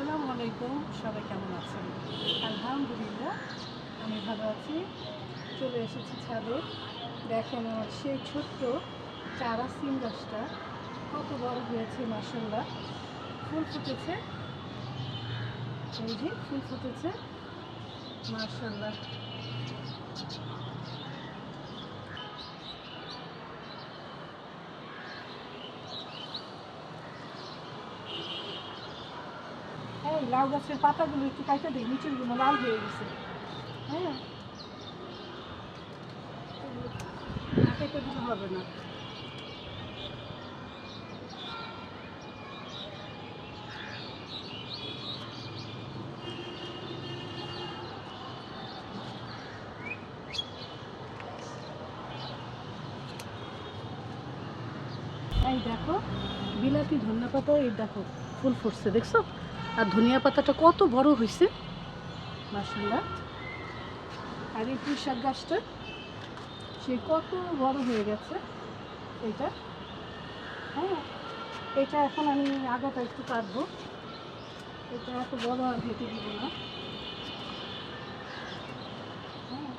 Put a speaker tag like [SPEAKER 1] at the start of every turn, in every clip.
[SPEAKER 1] আসসালামু আলাইকুম, সবাই কেমন আছেন? আলহামদুলিল্লাহ, আমি ভালো আছি। চলে এসেছি ছাদে। দেখেন আমার সেই ছোট্ট চারা সিম গাছটা, কত বড় হয়েছে মাসাল্লাহ ফুল ফুটেছে। এই ফুল ফুটেছে মাসাল্লাহ লাউ গাছের পাতাগুলো একটু কাইটা দিই, নিচেরগুলো লাল হয়ে গেছে। হ্যাঁ কেটে হবে না। এই দেখো, বিলাতি ধনিয়া পাতা এই দেখো, ফুল ফুটছে, দেখছ? আর ধনিয়া পাতাটা কত বড় হয়েছে মাসাল্লাহ আর এই পুঁই শাক গাছটা, সে কত বড় হয়ে গেছে, এটা? হ্যাঁ এটা এখন আমি আগাটা একটু কাটবো। এটা এত বড় আর ভেটে দিব না। হ্যাঁ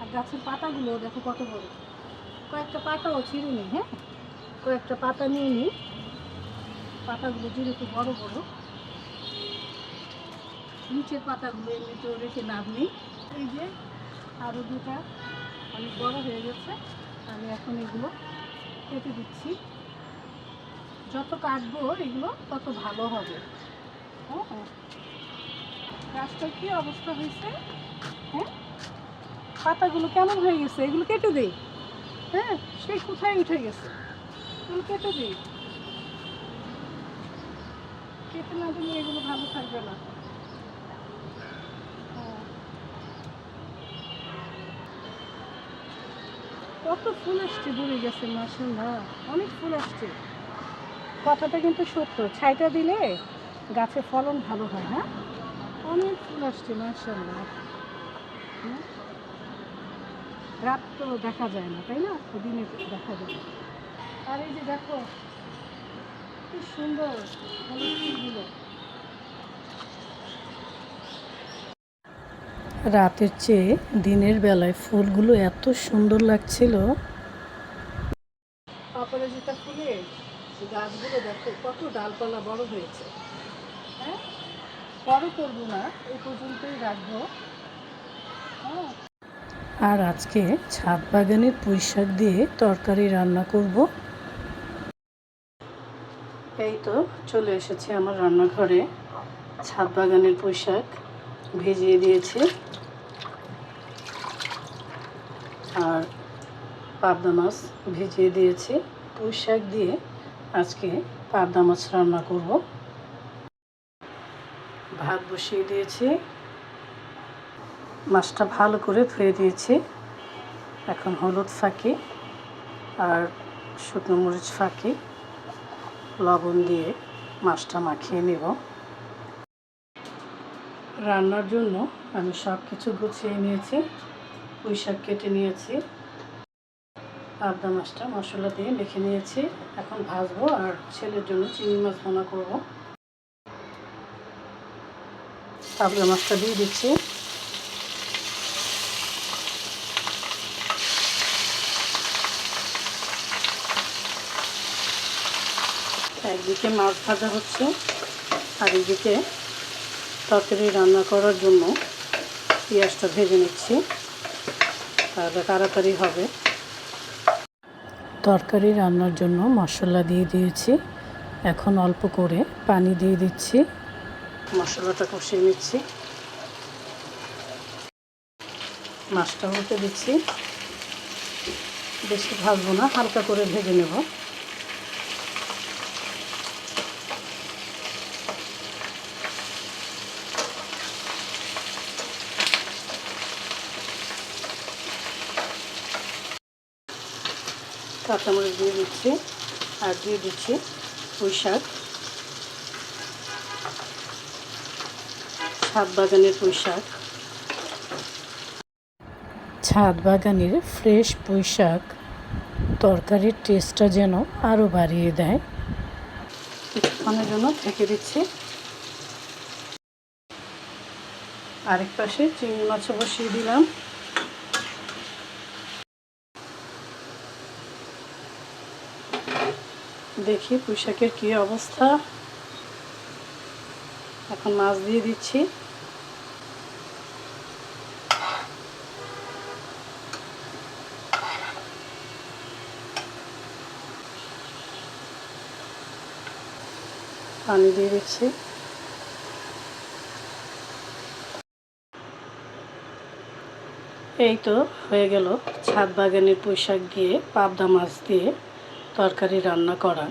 [SPEAKER 1] আর গাছের পাতাগুলো দেখো কত বড়। কয়েকটা পাতাও ছিঁড়ে নিই হ্যাঁ? কয়েকটা পাতা নিয়ে নিই পাতাগুলো যেহেতু বড় বড়। নিচের পাতাগুলো এমনিতেও রেখে লাভ নেই। এই যে আরও দুটা অনেক বড় হয়ে গেছে আমি এখন এগুলো কেটে দিচ্ছি। যত কাটবো এগুলো তত ভালো হবে। হ্যাঁ। গাছটার কি অবস্থা হয়েছে? হ্যাঁ? পাতাগুলো কেমন হয়ে গেছে? এগুলো কেটে দেই। হ্যাঁ সেই কোথায় উঠে গেছে? এগুলো কেটে দিই। কেটে না দিলে এগুলো ভালো থাকবে না। কত ফুল আসছে, দূরে গেছে মাসাল্লাহ অনেক ফুল আসছে। কথাটা কিন্তু সত্য। ছাইটা দিলে গাছে ফলন ভালো হয় হ্যাঁ? অনেক ফুল আসছে মাসাল্লাহ। রাত তো দেখা যায় না, তাই না? দিনে দেখা যায়। না আর এই যে দেখো, কি সুন্দর রাতের চেয়ে দিনের বেলায় ফুলগুলো এত সুন্দর লাগছিল। অপরাজিতা ফুলের গাছগুলো দেখো কত ডালপালা বড় হয়েছে। হ্যাঁ? বড় করব না এই পর্যন্তই রাখব। হ্যাঁ। আর আজকে ছাদ বাগানের পুঁই শাক দিয়ে তরকারি রান্না করব। এই তো চলে এসেছে আমার রান্নাঘরে ছাদ বাগানের পুঁই শাক। ভিজিয়ে দিয়েছি। আর পাবদা মাছ ভিজিয়ে দিয়েছি। পুঁই শাক দিয়ে আজকে পাবদা মাছ রান্না করব। ভাত বসিয়ে দিয়েছি। মাছটা ভালো করে ধুয়ে দিয়েছি। এখন হলুদ ফাঁকি আর শুকনো মরিচ ফাঁকি লবণ দিয়ে মাছটা মাখিয়ে নেব। রান্নার জন্য আমি সব কিছু গুছিয়ে নিয়েছি পুঁই শাক কেটে নিয়েছি, পাবদা মাছটা মশলা দিয়ে মেখে নিয়েছি। এখন ভাজবো আর ছেলের জন্য চিংড়ি মাছ ভোনা করব। পাবদা মাছটা দিয়ে দিচ্ছি। একদিকে মাছ ভাজা হচ্ছে আর এদিকে তরকারি রান্না করার জন্য পেঁয়াজটা ভেজে নিচ্ছি। তাহলে তাড়াতাড়ি হবে। তরকারি রান্নার জন্য মশলা দিয়ে দিয়েছি। এখন অল্প করে পানি দিয়ে দিচ্ছি। মশলাটা কষিয়ে নিচ্ছি। মাছটা হতে দিচ্ছি। বেশি ভাজবো না, হালকা করে ভেজে নেব। কাঁচামরিচ দিয়ে দিচ্ছি আর দিয়ে দিচ্ছি পুঁই শাক। ছাদ বাগানের পুঁই শাক। ছাদ বাগানের ফ্রেশ পুঁই শাক তরকারির টেস্টটা যেন আরও বাড়িয়ে দেয়। কিছুক্ষণের জন্য ঢেকে দিচ্ছি। আরেক পাশে চিংড়ি মাছও বসিয়ে দিলাম। দেখি পুঁইশাকের কী অবস্থা। এখন মাছ দিয়ে দিচ্ছি। পানি দিয়ে দিচ্ছি। এই তো হয়ে গেল ছাদ বাগানের পুঁইশাক দিয়ে পাবদা মাছ দিয়ে। তরকারি রান্না করা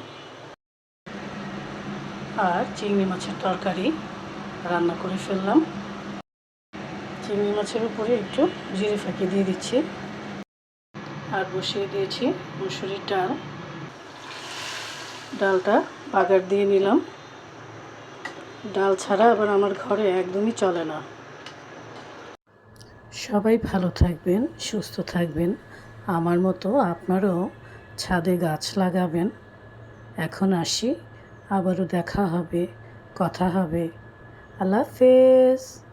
[SPEAKER 1] আর চিংড়ি মাছের তরকারি রান্না করে ফেললাম। চিংড়ি মাছের উপরে একটু জিরে ফাঁকি দিয়ে দিচ্ছি আর বসিয়ে দিয়েছি মুসুরির ডাল। ডালটা বাগার দিয়ে নিলাম। ডাল ছাড়া আবার আমার ঘরে একদমই চলে না। সবাই ভালো থাকবেন, সুস্থ থাকবেন। আমার মতো আপনারাও ছাদে গাছ লাগাবেন। এখন আসি আবারও দেখা হবে কথা হবে। আল্লাহ হাফেজ।